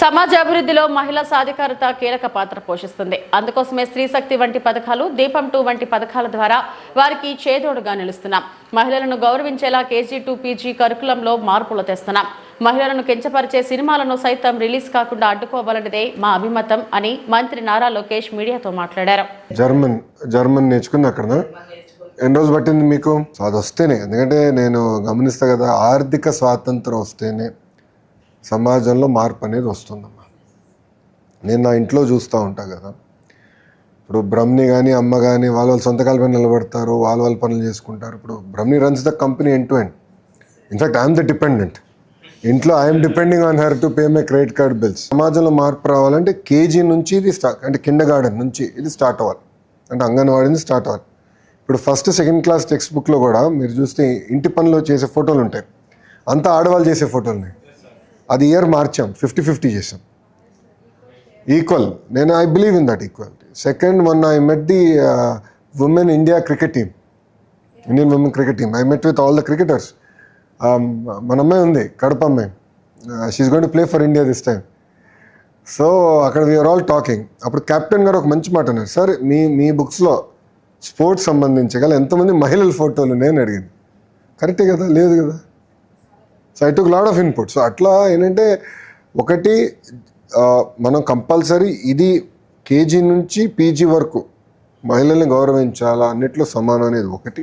సమాజ అభివృద్ధిలో మహిళా సాధికారత కీలక పాత్ర పోషిస్తుంది. అందుకోసమే స్త్రీ శక్తి వంటి పథకాలు దీపం టూ వంటి పథకాల ద్వారా వారికి చేదోడుగా నిలుస్తున్నాం. మహిళలను గౌరవించేలా కేజీ టూ పీజీ కరికులంలో మార్పులు తెస్తున్నాం. మహిళలను కించపరిచే సినిమాలను సైతం రిలీజ్ కాకుండా అడ్డుకోవాలన్నదే మా అభిమతం అని మంత్రి నారా లోకేష్ మీడియాతో మాట్లాడారు. జర్మన్ జర్మన్ నేర్చుకుంది అక్కడ ఎన్ని రోజులు పట్టింది మీకు? అది వస్తేనే ఎందుకంటే నేను గమనిస్తా కదా ఆర్థిక స్వాతంత్రం వస్తేనే. సమాజంలో మార్పు అనేది వస్తుందమ్మా. నేను నా ఇంట్లో చూస్తూ ఉంటా కదా. ఇప్పుడు బ్రహ్ని కానీ అమ్మ కానీ వాళ్ళ వాళ్ళ సొంత పైన నిలబడతారు వాళ్ళ వాళ్ళ పనులు చేసుకుంటారు. ఇప్పుడు Brahmi runs the company end to end in fact I'm the dependent ఇంట్లో I'm depending on her to pay my credit card bills సమాజంలో మార్పు రావాలంటే కేజీ నుంచి ఇది స్టార్ట్ అంటే కిండ గార్డెన్ నుంచి ఇది స్టార్ట్ అవ్వాలి. అంటే అంగన్వాడీ నుంచి స్టార్ట్ అవ్వాలి. ఇప్పుడు ఫస్ట్ సెకండ్ క్లాస్ టెక్స్ట్ బుక్లో కూడా మీరు చూస్తే ఇంటి పనిలో చేసే ఫోటోలు ఉంటాయి. అంతా ఆడవాళ్ళు చేసే ఫోటోలున్నాయి అది ఇయర్ మార్చాం. ఫిఫ్టీ ఫిఫ్టీ చేసాం ఈక్వల్ నేను I believe in that equality second మొన్న I met the women India cricket team Indian women cricket team I met with all the cricketers మన అమ్మాయి ఉంది కడప అమ్మాయి she is gone to play for India this time so అక్కడ we are all talking అప్పుడు captain గారు ఒక మంచి మాట అన్నారు. సార్ మీ మీ బుక్స్లో స్పోర్ట్స్ సంబంధించి గల ఎంతమంది మహిళల ఫోటోలు నేను అడిగింది కరెక్టే కదా? లేదు కదా? So I took lot of input so అట్లా ఏంటంటే ఒకటి మనం కంపల్సరీ ఇది కేజీ నుంచి పీజీ వరకు మహిళల్ని గౌరవించాలా అన్నిట్లో సమానం అనేది ఒకటి.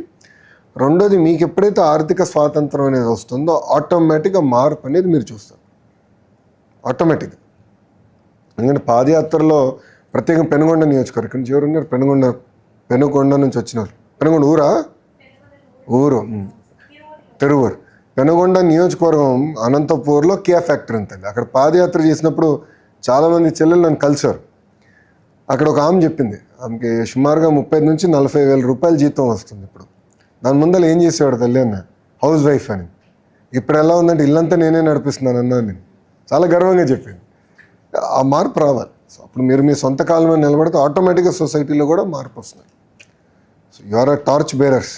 రెండోది మీకు ఎప్పుడైతే ఆర్థిక స్వాతంత్రం అనేది వస్తుందో ఆటోమేటిక్గా మార్పు అనేది మీరు చూస్తారు. ఆటోమేటిక్గా. ఎందుకంటే పాదయాత్రలో ప్రత్యేకంగా పెనుగొండ నియోజకవర్గం నుంచి ఎవరు ఉన్నారు? పెనుగొండ పెనుగొండ నుంచి వచ్చినారు పెనుగొండ ఊరా? ఊరు. తిరువూరు. పెనుగొండ నియోజకవర్గం అనంతపూర్లో కియా ఫ్యాక్టరీ ఉంటుంది అక్కడ పాదయాత్ర చేసినప్పుడు చాలామంది చెల్లెలు నన్ను కలిసారు అక్కడ ఒక ఆమె చెప్పింది ఆమెకి సుమారుగా ముప్పై నుంచి నలభై వేల రూపాయల జీతం వస్తుంది ఇప్పుడు. దాని ముందర ఏం చేసేవాడు తల్లి అన్న హౌస్ వైఫ్ అని. ఇప్పుడు ఎలా ఉందంటే ఇల్లంతా నేనే నడిపిస్తున్నాను అన్నా నేను చాలా గర్వంగా చెప్పింది. ఆ మార్పు రావాలి. సో అప్పుడు మీరు మీ సొంత కాలం మీద నిలబడితే ఆటోమేటిక్గా సొసైటీలో కూడా మార్పు వస్తుంది. So you are a torch bearers.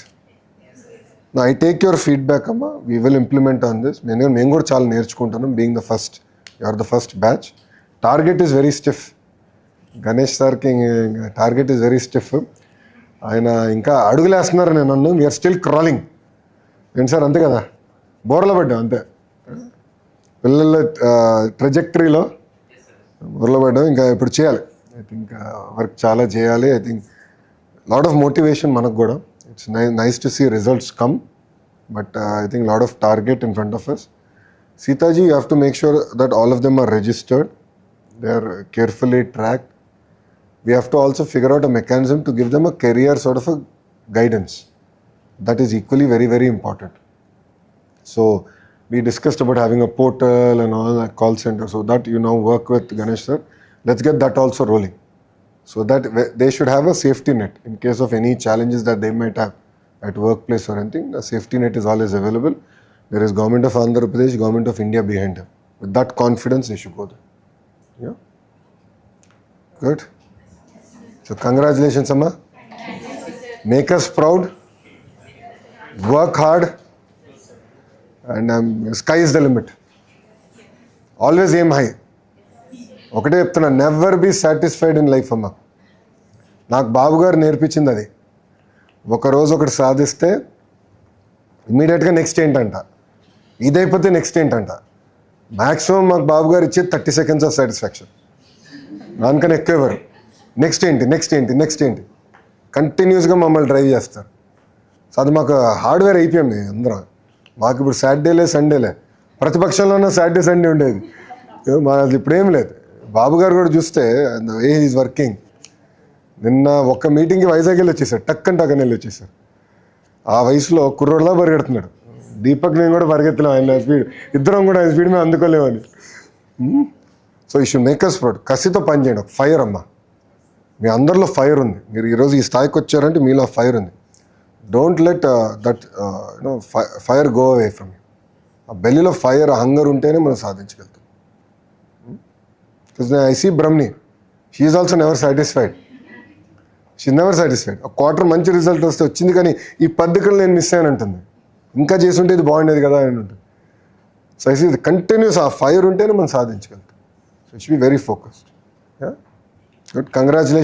I take your feedback అమ్మా we will implement on this నేను మేము కూడా చాలా నేర్చుకుంటాను being the first you are the first batch target is very stiff Ganesh సార్కి టార్గెట్ ఈస్ వెరీ స్టిఫ్ ఆయన ఇంకా అడుగులేస్తున్నారు నేను నన్ను వీఆర్ స్టిల్ క్రాలింగ్ ఏంటి సార్ అంతే కదా బోర్ల పడ్డాం అంతే పిల్లల ట్రజెక్టరీలో బోర్ల పడ్డాం ఇంకా ఇప్పుడు చేయాలి ఐ థింక్ వర్క్ చాలా చేయాలి I think lot of motivation మనకు కూడా it's ni- nice to see results come, but uh, I think a lot of target in front of us. Sitaji, you have to make sure that all of them are registered. They are carefully tracked. We have to also figure out a mechanism to give them a career sort of a guidance. That is equally very, very important. So we discussed about having a portal and all that call center. So that you now work with Ganesh sir. Let's get that also rolling so that they should have a safety net in case of any challenges that they might have at workplace or anything a safety net is always available there is government of andhra pradesh government of india behind them with that confidence they should go there yeah good so congratulations, Amma. Make us proud. Work hard. And um, sky is the limit. Always aim high. ఒకటే చెప్తున్నా never be satisfied in life అమ్మ. నాకు బాబుగారు నేర్పించింది అది. ఒకరోజు ఒకటి సాధిస్తే ఇమీడియట్గా నెక్స్ట్ ఏంటంట? ఇదైపోతే నెక్స్ట్ ఏంటంట? మ్యాక్సిమం మాకు బాబుగారు ఇచ్చేది థర్టీ సెకండ్స్ ఆఫ్ సాటిస్ఫాక్షన్ దానికన్నా ఎక్కువ ఎవరు? నెక్స్ట్ ఏంటి? నెక్స్ట్ ఏంటి? నెక్స్ట్ ఏంటి? కంటిన్యూస్గా మమ్మల్ని డ్రైవ్ చేస్తారు. సో అది మాకు హార్డ్వేర్ అయిపోయింది అందరం. మాకు ఇప్పుడు సాటర్డేలే సండేలే ప్రతిపక్షంలోనే సాటర్డే సండే ఉండేది. మాది ఇప్పుడు ఏం లేదు. బాబు గారు కూడా చూస్తే ఏ ఈజ్ వర్కింగ్ నిన్న ఒక్క మీటింగ్కి వైజాగ్ వెళ్ళి వచ్చేసారు. టక్ అండ్ టక్కని వెళ్ళి వచ్చేసారు. ఆ వయసులో కుర్రోడ్లా పరిగెడుతున్నాడు. దీపక్ నేను కూడా పరిగెత్తలేము ఆయన స్పీడ్ ఇద్దరం కూడా ఆయన స్పీడ్ మేము అందుకోలేమని. So he should make us proud కసితో పని చేయండి. ఒక ఫైర్ అమ్మా. మీ అందరిలో ఫైర్ ఉంది. మీరు ఈరోజు ఈ స్థాయికి వచ్చారంటే మీలో ఫైర్ ఉంది. Don't let that you know fire go away from ఆ బెల్లిలో ఫైర్ హంగర్ ఉంటేనే మనం సాధించగలుగుతాం. Because I see Brahmani she also never satisfied she never satisfied ఒక క్వార్టర్ మంచి రిజల్ట్ వస్తే వచ్చింది కానీ ఈ పద్ధతులు నేను మిస్ అయ్యాను అంటుంది. ఇంకా చేసి ఉంటే ఇది బాగుండేది కదా అని ఉంటుంది సో ఐ సీ కంటిన్యూస్ ఆ ఫైర్ ఉంటేనే మనం సాధించగలుగుతాం. So she be very focused good congratulation